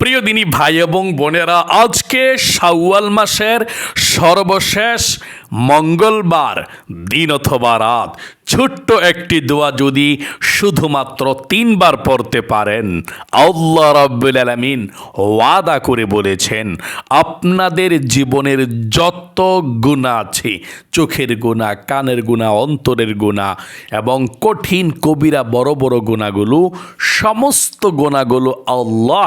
প্রিয় দিনী ভাই এবং বোনেরা আজকে শাওয়াল মাসের সর্বশেষ মঙ্গলবার, দিন অথবা রাত, ছোট্ট একটি দোয়া যদি শুধুমাত্র তিনবার পড়তে পারেন, আল্লাহ রাব্বুল আলামিন ওয়াদা করে বলেছেন, আপনাদের জীবনের যত গুণা আছে, চোখের গুণা কানের গুণা অন্তরের গুণা এবং কঠিন, কবিরা, বড় বড় গুণাগুলো সমস্ত গুণাগুলো আল্লাহ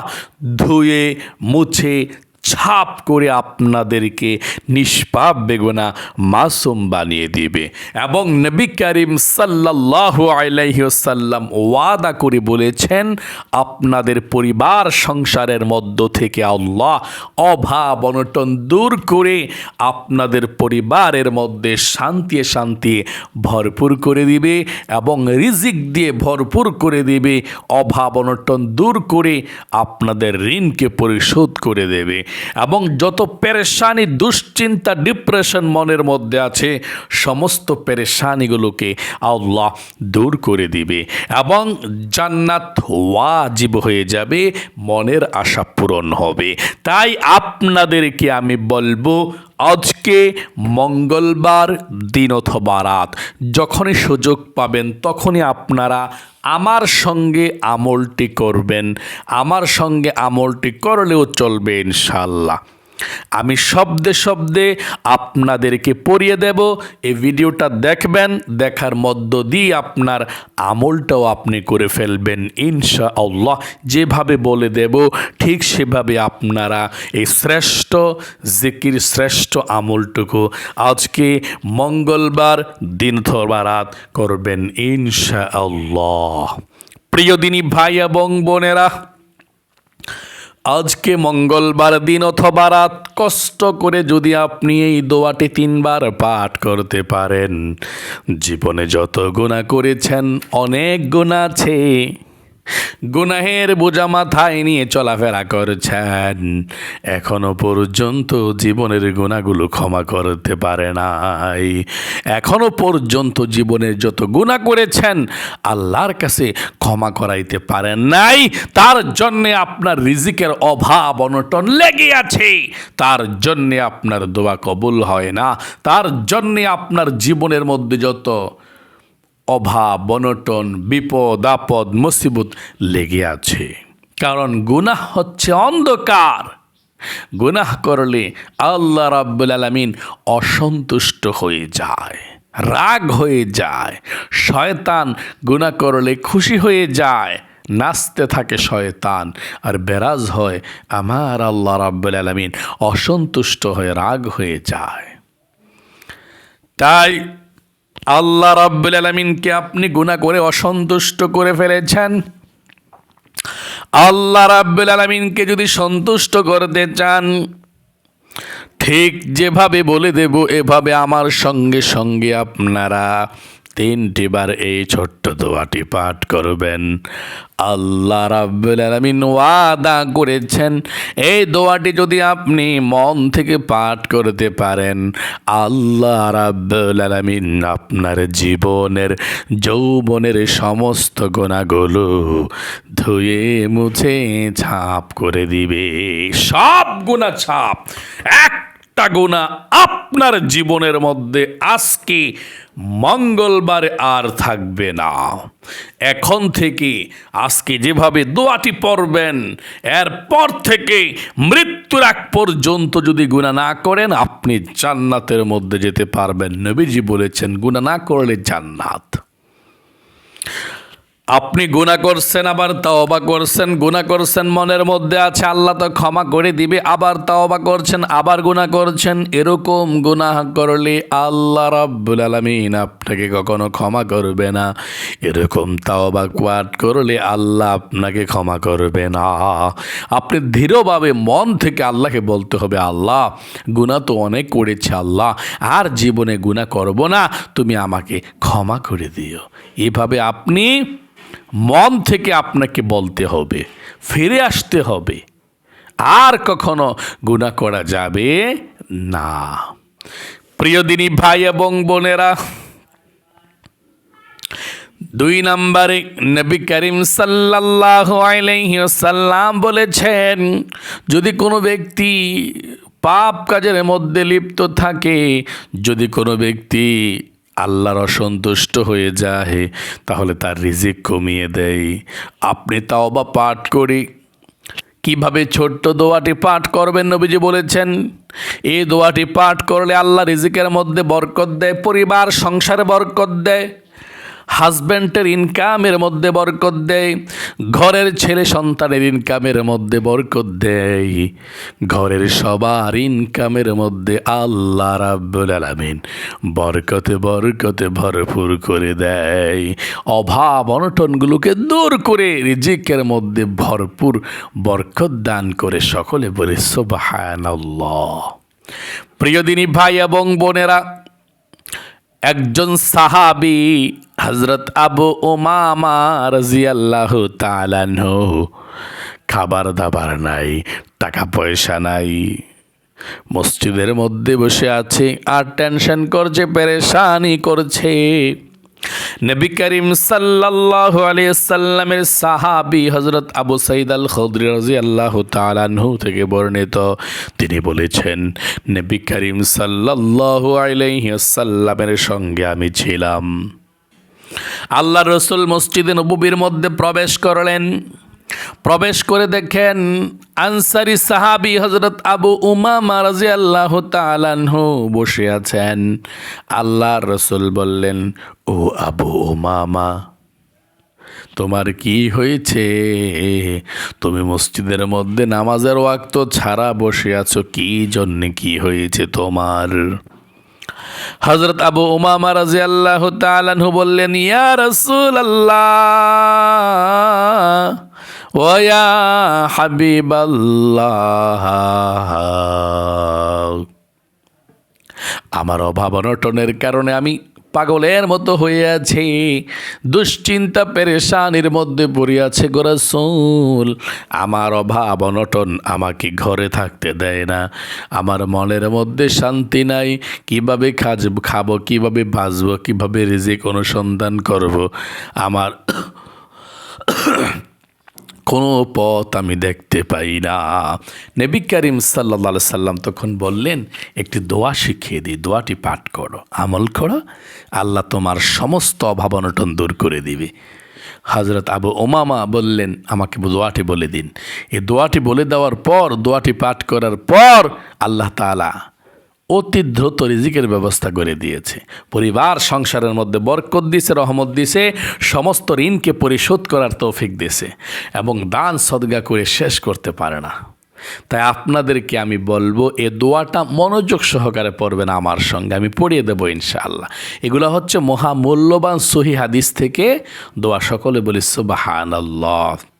ধুয়ে, মুছে ছাপ করে আপনাদেরকে নিষ্পাপ বেগুনা মাসুম বানিয়ে দিবে। এবং নবী করিম সাল্লাহ আলাইসাল্লাম ওয়াদা করে বলেছেন, আপনাদের পরিবার সংসারের মধ্য থেকে আল্লাহ অভাব অনটন দূর করে আপনাদের পরিবারের মধ্যে শান্তি শান্তি ভরপুর করে দিবে এবং রিজিক দিয়ে ভরপুর করে দিবে, অভাব অনটন দূর করে আপনাদের ঋণকে পরিশোধ করে দেবে। এবং যত পেরেশানি, দুশ্চিন্তা ডিপ্রেশন মনের মধ্যে আছে, সমস্ত পেরেশানিগুলোকে আল্লাহ দূর করে দিবে এবং জান্নাত ওয়াজিব হয়ে যাবে, মনের আশা পূরণ হবে। তাই আপনাদেরকে আমি বলব আজকে মঙ্গলবার দিন অথবা রাত। যখনই সুযোগ পাবেন, তখনই আপনারা আমার সঙ্গে আমলটি করবেন। আমার সঙ্গে আমলটি করলেও চলবে ইনশাল্লাহ আমি শব্দে শব্দে আপনাদেরকে পড়িয়ে দেব। এই ভিডিওটা দেখবেন, দেখার মধ্য দিয়ে আপনার আমলটাও আপনি করে ফেলবেন ইনশা আল্লাহ যেভাবে বলে দেব, ঠিক সেভাবে আপনারা এই শ্রেষ্ঠ জিকির, শ্রেষ্ঠ আমলটুকু আজকে মঙ্গলবার দিন রাত করবেন ইনশা আল্লাহ প্রিয় দিনী ভাই এবং বোনেরা আজকে মঙ্গলবার দিন অথবা রাত, কষ্ট করে যদি আপনি এই দোয়াটি তিনবার পাঠ করতে পারেন। জীবনে যত গুণা করেছেন, অনেক গুণা আছে। গুনাহের বোঝা মাথায় নিয়ে চলাফেরা করছেন। এখনও পর্যন্ত জীবনের গুণাগুলো ক্ষমা করতে পারে নাই। এখনও পর্যন্ত জীবনের যত গুণা করেছেন, আল্লাহর কাছে ক্ষমা করাইতে পারেন নাই। তার জন্যে আপনার রিজিকের অভাব অনটন লেগে আছে। তার জন্যে আপনার দোয়া কবুল হয় না। তার জন্যে আপনার জীবনের মধ্যে যত অভাব, বনটন, বিপদ, আপদ, মুসিবত লেগে আছে। কারণ গুনাহ হচ্ছে অন্ধকার। গুনাহ করলে আল্লাহ রাব্বুল আলামিন অসন্তুষ্ট হয়ে যায়, রাগ হয়ে যায়। শয়তান গুনাহ করলে খুশি হয়ে যায়, নাচতে থাকে শয়তান। আর বেরাজ হয়, আমার আল্লাহ রাব্বুল আলামিন অসন্তুষ্ট হয়ে রাগ হয়ে যায়। তাই আল্লাহ রাব্বুল আলমিনকে আপনি গুণা করে অসন্তুষ্ট করে ফেলেছেন। আল্লাহ রাব্বুল আলমিনকে যদি সন্তুষ্ট করতে চান, ঠিক যেভাবে বলে দেব, এভাবে আমার সঙ্গে সঙ্গে আপনারা তিনটি বার এই ছোট্ট দোয়াটি পাঠ করবেন। আল্লাহ রাব্বুল আলামিন ওয়াদা করেছেন, এই দোয়াটি যদি আপনি মন থেকে পাঠ করতে পারেন, আল্লাহ রাব্বুল আলামিন আপনার জীবনের, যৌবনের সমস্ত গোনাগুলো ধুয়ে মুছে ছাপ করে দিবে। সব গুণা ছাপ, এক একটা গুণা আপনার জীবনের মধ্যে আজকে মঙ্গলবার আর থাকবে না। এখন থেকে আজকে যেভাবে দোয়াটি পড়বেন, এরপর থেকে মৃত্যুর আগ পর্যন্ত যদি গুণা না করেন, আপনি জান্নাতের মধ্যে যেতে পারবেন। নবীজি বলেছেন, গুণা না করলে জান্নাত। আপনি গুণা করছেন, আবার তাওবা করছেন গুণা করছেন, মনের মধ্যে আছে, আল্লাহ তো ক্ষমা করে দিবে, আবার তাওবা করছেন, আবার গুণা করছেন, এরকম গুনাহ করলে আল্লাহ রাব্বুল আলামিন আপনাকে কখনো ক্ষমা করবে না। এরকম তাওবা কোয়াট করলে আল্লাহ আপনাকে ক্ষমা করবে না। আপনি ধীরভাবে মন থেকে আল্লাহকে বলতে হবে, আল্লাহ গুণা তো অনেক করেছে আল্লাহ, আর জীবনে গুণা করব না, তুমি আমাকে ক্ষমা করে দিও। এভাবে আপনি মন থেকে আপনাকে বলতে হবে, ফিরে আসতে হবে। আর কখনো গুণা করা যাবে না। প্রিয় দিনী ভাই এবং বোনেরা, দুই নম্বরে নবী করিম সাল্লাম বলেছেন, যদি কোনো ব্যক্তি পাপ কাজের মধ্যে লিপ্ত থাকে, যদি কোনো ব্যক্তি আল্লাহর অসন্তুষ্ট হয়ে যায় তাহলে তার রিজিক কমিয়ে দেয় আপনি তাও বা পাঠ করি। কীভাবে ছোট্ট দোয়াটি পাঠ করবেন নবীজি বলেছেন, এই দোয়াটি পাঠ করলে আল্লাহ রিজিকের মধ্যে বরকত দেয়, পরিবার, সংসারে বরকত দেয়। হাজব্যান্ডের ইনকামের মধ্যে বরকত দেয়, ঘরের ছেলে সন্তানের ইনকামের মধ্যে বরকত দেয়, ঘরের সবার ইনকামের মধ্যে আল্লাহ রাব্বুল আলামিন বরকতে বরকতে ভরপুর করে দেয়। অভাব অনটনগুলোকে দূর করে রিজিকের মধ্যে ভরপুর বরকত দান করে সকলে বলে, সুবহানাল্লাহ। প্রিয় দিনী ভাই এবং বোনেরা একজন সাহাবি হজরত আবু ওমামা রাজিয়াল্লাহ তালানহ খাবার দাবার নাই, টাকা পয়সা নাই, মসজিদের মধ্যে বসে আছে, আর টেনশন করছে, পেরেশানি করছে। নবী করিম সাল্লাহ আলিয়াল্লামের সাহাবি হজরত আবু সঈদ আল খদ্রি রাজি আল্লাহ তালানহু থেকে বর্ণিত। তিনি বলেছেন, নবী করিম সাল্লাহ আলাইহি সাল্লামের সঙ্গে আমি ছিলাম। আল্লাহ রসুল মসজিদে নবুবির মধ্যে প্রবেশ করলেন। প্রবেশ করে দেখেন আনসারি সাহাবি হজরত আবু উমামা রাজি আল্লাহ তালানহু বসে আছেন। আল্লাহ রসুল বললেন, ও আবু উমামা, তোমার কি হয়েছে? তুমি মসজিদের মধ্যে নামাজের ওয়াক্ত ছাড়া বসে আছো, কি জন্যে কি হয়েছে তোমার? হজরত আবু উমামা রাজি আল্লাহ তালানহু বললেন, ইয়া রসুল আল্লাহ ওয়া হাবিব আমার অভাব অনটনের কারণে আমি পাগলের মতো হয়ে দুশ্চিন্তা পেরেশানির মধ্যে পড়িয়াছে গোরাসুল আমার অভাব অনটন আমাকে ঘরে থাকতে দেয় না। আমার মনের মধ্যে শান্তি নাই। কীভাবে খাজ খাব, কীভাবে বাঁচবো, কীভাবে রিজিক অনুসন্ধান করব? আমার কোনো পথ আমি দেখতে পাই না। নবী করিম সাল্লা সাল্লাম তখন বললেন, একটি দোয়া শিখিয়ে দিই, দোয়াটি পাঠ করো, আমল করো, আল্লাহ তোমার সমস্ত অভাব অনটন দূর করে দিবে। হজরত আবু ওমামা বললেন, আমাকে দোয়াটি বলে দিন। এই দোয়াটি বলে দেওয়ার পর, দোয়াটি পাঠ করার পর আল্লাহ তালা অতি দ্রুত রিজিকের ব্যবস্থা করে দিয়েছে। পরিবার, সংসারের মধ্যে বরকত দিছে, রহমত দিছে, সমস্ত ঋণকে পরিশোধ করার তৌফিক দিছে এবং দান সদগা করে শেষ করতে পারে না। তাই আপনাদেরকে আমি বলব, এ দোয়াটা মনোযোগ সহকারে পড়বেন আমার সঙ্গে। আমি পড়িয়ে দেবো ইনশাআল্লাহ। এগুলো হচ্ছে মহামূল্যবান সহি হাদিস থেকে দোয়া সকলে বলি সুবাহান আল্লাহ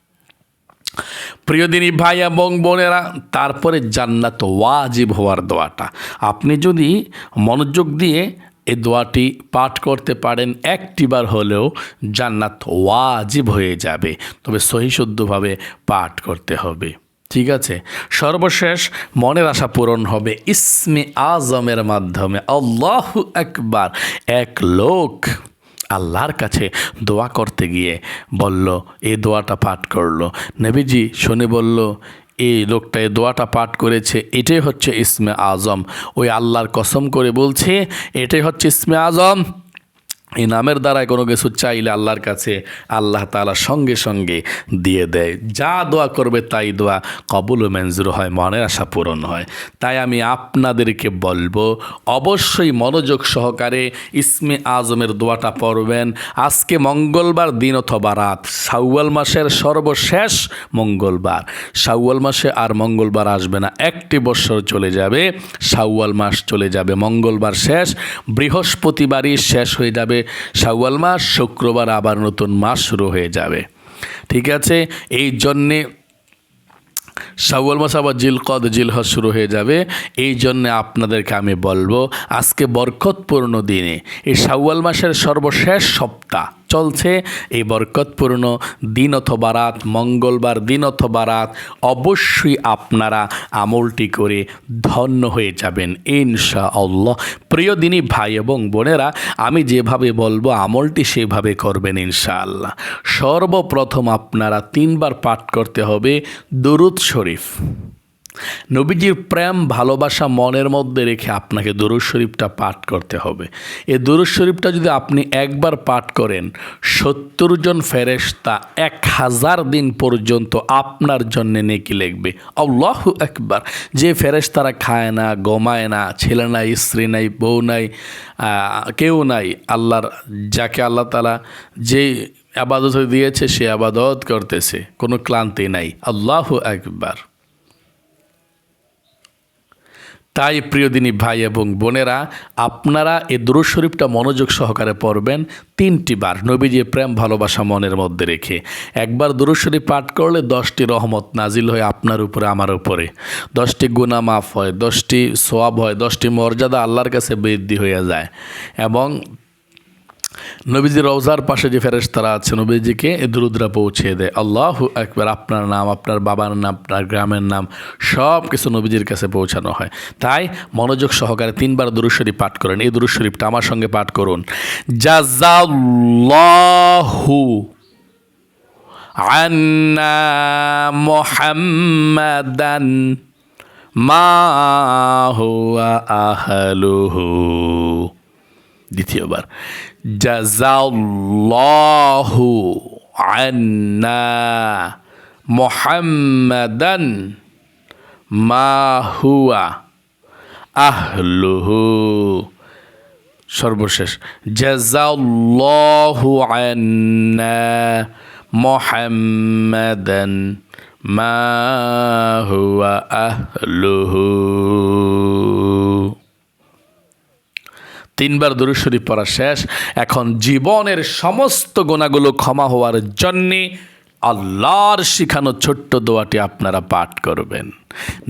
প্রিয়দিনী ভাই এবং বোনেরা, তারপরে জান্নাত ওয়াজিব হওয়ার দোয়াটা। আপনি যদি মনোযোগ দিয়ে এই দোয়াটি পাঠ করতে পারেন একটিবার হলেও জান্নাত ওয়াজিব হয়ে যাবে। তবে সহিশুদ্ধভাবে পাঠ করতে হবে। ঠিক আছে? সর্বশেষ মনের আশা পূরণ হবে ইসমে আজমের মাধ্যমে। আল্লাহ একবার এক লোক আল্লাহর কাছে দোয়া করতে গিয়ে বলল এই দোয়াটা পাঠ করল। নবীজি শুনে বলল, এই লোকটা এই দোয়াটা পাঠ করেছে, এটাই হচ্ছে ইসমে আজম। ওই আল্লাহর কসম করে বলছে, এটাই হচ্ছে ইসমে আজম। এই নামের দ্বারায় কোনো কিছু চাইলে আল্লাহর কাছে আল্লাহ তালা সঙ্গে সঙ্গে দিয়ে দেয়। যা দোয়া করবে তাই দোয়া কবুল মঞ্জুর হয়, মনের আশা পূরণ হয়। তাই আমি আপনাদেরকে বলব, অবশ্যই মনোযোগ সহকারে ইসমে আজমের দোয়াটা পড়বেন। আজকে মঙ্গলবার দিন অথবা রাত, শাওয়াল মাসের সর্বশেষ মঙ্গলবার। শাওয়াল মাসে আর মঙ্গলবার আসবে না, একটি বছর চলে যাবে, শাওয়াল মাস চলে যাবে, মঙ্গলবার শেষ, বৃহস্পতিবারই শেষ হয়ে যাবে শাওয়াল মাস শুক্রবার আবার নতুন মাস শুরু হয়ে যাবে। ঠিক আছে? এই জন্যে শাওয়াল মাস আবার জিল কদ জিল হজ শুরু হয়ে যাবে। এই জন্যে আপনাদেরকে আমি বলব, আজকে বরকতপূর্ণ দিনে এই শাওয়াল মাসের সর্বশেষ সপ্তাহ চলছে। এই বরকতপূর্ণ দিন অথবা রাত, মঙ্গলবার দিন অথবা রাত, অবশ্যই আপনারা আমলটি করে ধন্য হয়ে যাবেন ইনশা আল্লাহ প্রিয় দিনী ভাই এবং বোনেরা, আমি যেভাবে বলব, আমলটি সেভাবে করবেন, ইনশাআল্লাহ। সর্বপ্রথম আপনারা তিনবার পাঠ করতে হবে, দরুদ শরীফ। নবীজির প্রেম, ভালোবাসা মনের মধ্যে রেখে আপনাকে দরুদ শরীফটা পাঠ করতে হবে। এই দরুদ শরীফটা যদি আপনি একবার পাঠ করেন, সত্তর জন ফেরেশতা এক হাজার দিন পর্যন্ত আপনার জন্য নেকি লিখবে। আল্লাহ একবার যে ফেরেশতারা খায় না গমায় না, ছেলে নাই, স্ত্রী নাই, বউ নাই কেউ নাই, আল্লাহর, যাকে আল্লাহ তালা যে আবাদত দিয়েছে, সে আবাদত করতেছে, কোনো ক্লান্তি নাই। আল্লাহ একবার তাই প্রিয়দিনী ভাই এবং বোনেরা, আপনারা দুরুদ শরীফটা মনোযোগ সহকারে পড়বেন তিনটি বার। নবীজির প্রেম, ভালোবাসা মনের মধ্যে রেখে। একবার শরীফ পাঠ করলে দশটি রহমত নাজিল হয় আপনার উপরে, আমার উপরে। দশটি গুণা মাফ হয়, দশটি সোয়াব হয়, দশটি মর্যাদা আল্লাহর কাছে বৃদ্ধি হয়ে যায়। এবং নবীজি রওজার পাশে যে ফেরেশতারা আছে, নবীজিকে দুরুদ্রা পৌঁছে দেয়। আল্লাহ একবার আপনার নাম, আপনার বাবার নাম, আপনার গ্রামের নাম সব কিছু নবীজির কাছে পৌঁছানো হয়। তাই মনোযোগ সহকারে তিনবার দুরুদ শরীফ পাঠ করেন। এই দুরুদ শরীফটা আমার সঙ্গে পাঠ করুন। জাজাল্লাহু আন্না মুহাম্মাদান মা আহলুহু। দ্বিতীয়বার। জাজাল্লাহু আন্না মুহাম্মাদান মা হুয়া আহলুহু সর্বশেষ জাজাল্লাহু আন্না মুহাম্মাদান মা হুয়া আহলুহু তিনবার দরুদ শরীফ পড়া শেষ। এখন জীবনের সমস্ত গোনাগুলো ক্ষমা হওয়ার জন্যে আল্লাহর শিখানো ছোট্ট দোয়াটি আপনারা পাঠ করবেন।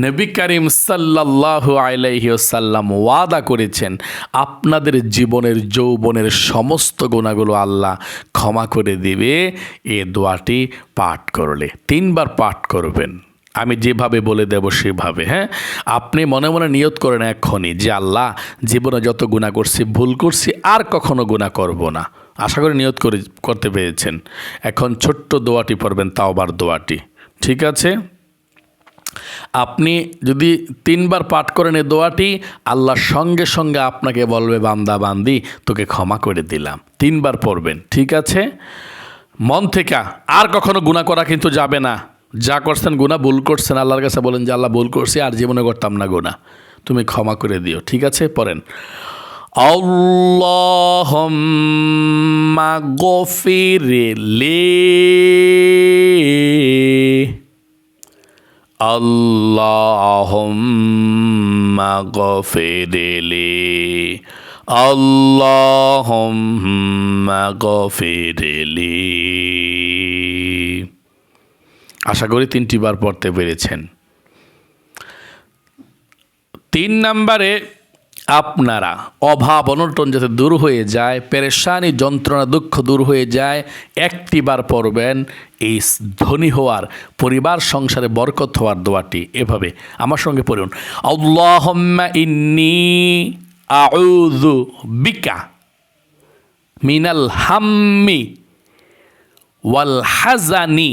নবী করিম সাল্লাল্লাহু আলাইহি ওয়াসাল্লাম ওয়াদা করেছেন, আপনাদের জীবনের যৌবনের সমস্ত গুণাগুলো আল্লাহ ক্ষমা করে দিবে। এ দোয়াটি পাঠ করলে, তিনবার পাঠ করবেন। আমি যেভাবে বলে দেব সেভাবে হ্যাঁ? আপনি মনে মনে নিয়ত করেন এক্ষণি যে, আল্লাহ, জীবনে যত গুণা করছি, ভুল করছি, আর কখনো গুণা করব না। আশা করি নিয়ত করে, করতে পেরেছেন। এখন ছোট্ট দোয়াটি পড়বেন, তাওবার দোয়াটি। ঠিক আছে? আপনি যদি তিনবার পাঠ করেন এই দোয়াটি, আল্লাহ সঙ্গে সঙ্গে আপনাকে বলবে, বান্দা, বান্দি, তোকে ক্ষমা করে দিলাম। তিনবার পড়বেন, ঠিক আছে? মন থেকে আর কখনো গুণা করা কিন্তু যাবে না। যা করছেন গুণা ভুল করছেন, আল্লাহর কাছে বলেন যে, আল্লাহ, ভুল করছি, আর জীবনে করতাম না গুণা তুমি ক্ষমা করে দিও। ঠিক আছে? পড়েন। আল্লাহম্মা গফিরলি আল্লাহম্মা গফিরলি আল্লাহম্মা গফিরলি আশা করি তিনটি বার পড়তে পেরেছেন। তিন নম্বরে, আপনারা অভাব অনটন যাতে দূর হয়ে যায়, পেরেশানি, যন্ত্রণা, দুঃখ দূর হয়ে যায় একটিবার পড়বেন, এই ধনী হওয়ার, পরিবার, সংসারে বরকত হওয়ার দোয়াটি এভাবে আমার সঙ্গে পড়ুন। আল্লাহম্মা ইন্নি আউযু বিকা মিনাল হাম্মি ওয়াল হাজানি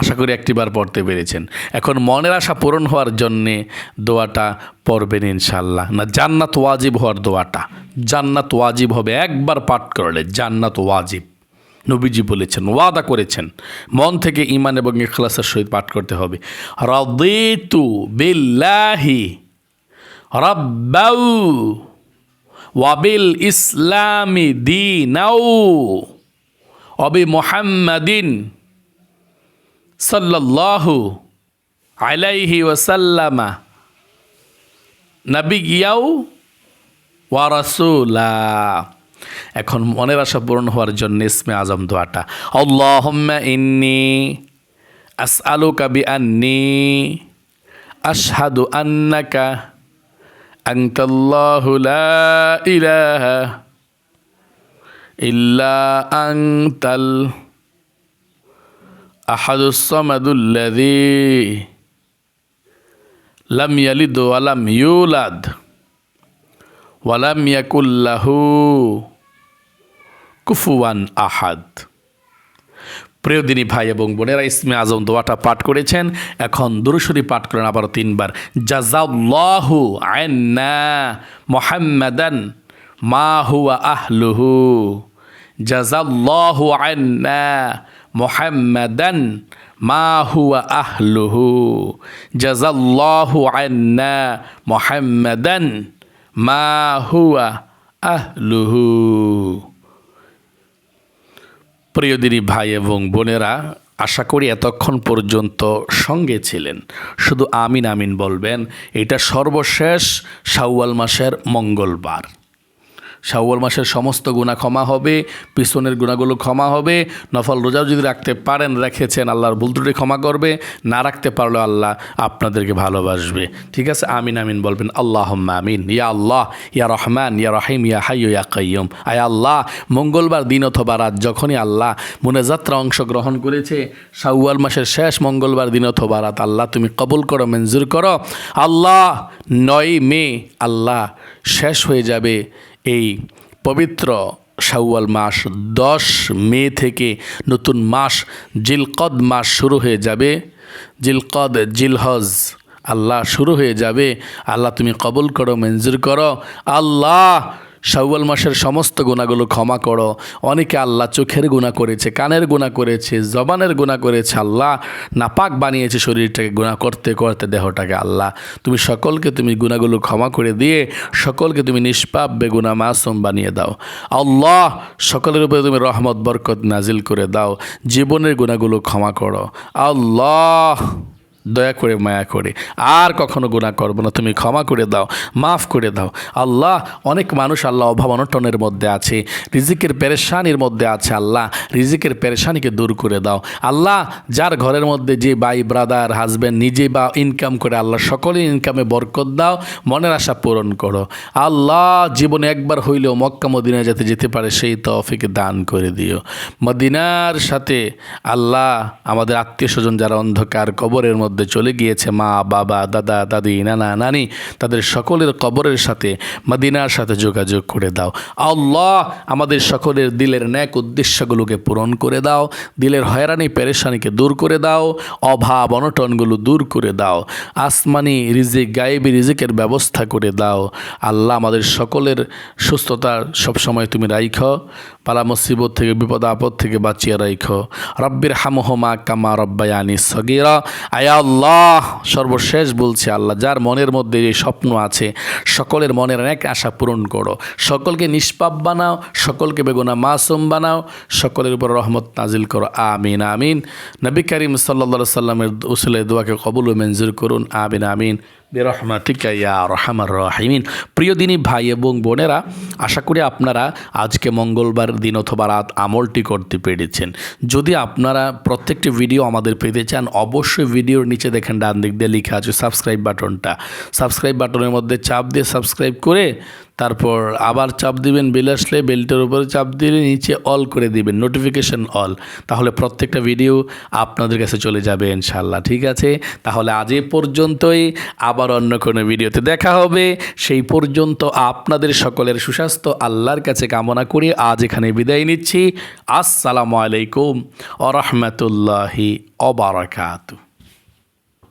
আশা করি একটিবার পড়তে পেরেছেন। এখন মনের আশা পূরণ হওয়ার জন্যে দোয়াটা পড়বেন ইনশাল্লাহ না, জান্নাত ওয়াজিব হওয়ার দোয়াটা। জান্নাত ওয়াজিব হবে, একবার পাঠ করলে জান্নাত ওয়াজিব। নবীজি বলেছেন, ওয়াদা করেছেন, মন থেকে ইমান এবং ইখলাসের সহিত পাঠ করতে হবে। রদিতু বিল্লাহি রব্বাউ ওয়াবিল ইসলামি দিনাউ অবি মোহাম্মদিন সাল্লাল্লাহু আলাইহি ওয়াসাল্লামা নবী গিয়াও ওয়ারাসুলা এখন মনের আশা পূরণ হওয়ার জন্য ইসমে আজম দোয়াটা, আল্লাহুম্মা ইন্নি আসআলুকা বিআন্নি, আশহাদু আন্নাকা আনতাল্লাহু লা ইলাহা ইল্লা আনতাল আহাদুস সামাদুল্লাযী লাম ইয়ালিদ ওয়া লাম ইউলাদ ওয়া লাম ইয়াকুল লাহু কুফুয়ান আহাদ। প্রিয় দিনী ভাই এবং বোনেরা, ইসমে আজম দোয়াটা পাঠ করেছেন। এখন দুরুশরী পাঠ করেন আবার তিনবার। জাজাল্লাহু আন্না মোহাম্মদান মা হুয়া আহলুহু। জাজাল্লাহু আন্না মোহাম্মদান মা হুয়া আহলুহু। জাজাল্লাহু আন্না মোহাম্মদান মা হুয়া আহলুহু। প্রিয় দিনী ভাই এবং বোনেরা, আশা করি এতক্ষণ পর্যন্ত সঙ্গে ছিলেন। শুধু আমিন আমিন বলবেন, এটা সর্বশেষ শাওয়াল মাসের মঙ্গলবার। শাওয়াল মাসের সমস্ত গুণা ক্ষমা হবে, পিছনের গুণাগুলো ক্ষমা হবে, নফল রোজাও যদি রাখতে পারেন, রেখেছেন, আল্লাহর ভুল ত্রুটি ক্ষমা করবে, না রাখতে পারলে আল্লাহ আপনাদেরকে ভালোবাসবে। ঠিক আছে? আমিন আমিন বলবেন আল্লাহ আমিন, ইয়া আল্লাহ, ইয়া রহমান, ইয়া রহিম, ইয়া হাই ইয়া কাইয়ুম। আয় আল্লাহ, মঙ্গলবার দিন অথবা রাত যখনই আল্লাহ মনেযাত্রা অংশগ্রহণ করেছে, শাওয়াল মাসের শেষ মঙ্গলবার দিন অথবা রাত আল্লাহ তুমি কবুল করো, মঞ্জুর করো। আল্লাহ, নয় মে, আল্লাহ শেষ হয়ে যাবে। এই পবিত্র শাওয়াল মাস দশ মে থেকে নতুন মাস জিলকদ মাস শুরু হয়ে যাবে। জিলকদ, জিলহজ আল্লাহ শুরু হয়ে যাবে। আল্লাহ তুমি কবুল করো, মঞ্জুর করো। আল্লাহ শাওয়াল মাসের সমস্ত গুণাগুলো ক্ষমা করো। অনেকে আল্লাহ চোখের গুণা করেছে, কানের গুণা করেছে, জবানের গুণা করেছে, আল্লাহ নাপাক বানিয়েছে শরীরটাকে গুণা করতে করতে দেহটাকে আল্লাহ। তুমি সকলকে তুমি গুণাগুলো ক্ষমা করে দিয়ে সকলকে তুমি নিষ্পাপ, বেগুনা, মাসুম বানিয়ে দাও। আল্লাহ সকলের উপরে তুমি রহমত, বরকত নাজিল করে দাও। জীবনের গুণাগুলো ক্ষমা করো। আল্লাহ দয়া করে মায়া করে। আর কখনো গুণা করব না। তুমি ক্ষমা করে দাও, মাফ করে দাও। আল্লাহ, অনেক মানুষ আল্লাহ অভাব অনটনের মধ্যে আছে, রিজিকের পেরেশানির মধ্যে আছে আল্লাহ। রিজিকের পেরেশানিকে দূর করে দাও। আল্লাহ, যার ঘরের মধ্যে যে বাই ব্রাদার হাজব্যান্ড নিজে বা ইনকাম করে আল্লাহ সকলের ইনকামে বরকত দাও, মনের আশা পূরণ করো। আল্লাহ, জীবনে একবার হইলেও মক্কা, মদিনায় যাতে যেতে পারে, সেই তফিকে দান করে দিও। মদিনার সাথে আল্লাহ, আমাদের আত্মীয় স্বজন যারা অন্ধকার কবরের মধ্যে চলে গিয়েছে মা, বাবা, দাদা, দাদি, নানা, নানি। তাদের সকলের কবরের সাথে, মদিনার সাথে যোগাযোগ করে দাও। আল্লাহ আমাদের সকলের দিলের ন্যাক উদ্দেশ্যগুলোকে পূরণ করে দাও। দিলের হয়রানি, পেরেশানিকে দূর করে দাও। অভাব, অনটনগুলো দূর করে দাও। আসমানি রিজিক, গায়েবি রিজিকের ব্যবস্থা করে দাও। আল্লাহ আমাদের সকলের সুস্থতা সবসময় তুমি রাইখ। পালা মুসিবত থেকে, বিপদ আপদ থেকে বাঁচিয়ে রাইখো। রব্বির হামহমা কামা রব্বায়ানি সগিরা। আয়া আল্লাহ সর্বশেষ বলছে আল্লাহ, যার মনের মধ্যে যে স্বপ্ন আছে, সকলের মনের এক আশা পূরণ করো। সকলকে নিষ্পাপ বানাও, সকলকে বেগুনা মাসুম বানাও, সকলের উপর রহমত নাজিল করো। আমিন আমিন। নবী করিম সাল্লা সাল্লামের উসলে দোয়াকে কবুল ও মঞ্জুর করুন। আমিন আমিন। রহিমিন। প্রিয় দিনী ভাই এবং বোনেরা, আশা করি আপনারা আজকে মঙ্গলবার দিন অথবা রাত আমলটি করতে পেরেছেন। যদি আপনারা প্রত্যেকটি ভিডিও আমাদের পেতে চান, অবশ্যই ভিডিওর নিচে দেখেন ডান দিক দিয়ে লেখা আছে সাবস্ক্রাইব বাটনটা। সাবস্ক্রাইব বাটনের মধ্যে চাপ দিয়ে সাবস্ক্রাইব করে তারপর আবার চাপ দিবেন বেল আসলে বেলটার উপরে চাপ দিলে নিচে অল করে দিবেন নোটিফিকেশন অল তাহলে প্রত্যেকটা ভিডিও আপনাদের কাছে চলে যাবে ইনশাল্লাহ ঠিক আছে? তাহলে আজ এ পর্যন্তই, আবার অন্য কোনো ভিডিওতে দেখা হবে। সেই পর্যন্ত আপনাদের সকলের সুস্বাস্থ্য, আল্লাহর কাছে কামনা করি আজ এখানে বিদায় নিচ্ছি। আসসালামু আলাইকুম আ রহমতুল্লাহি অবরাকাতু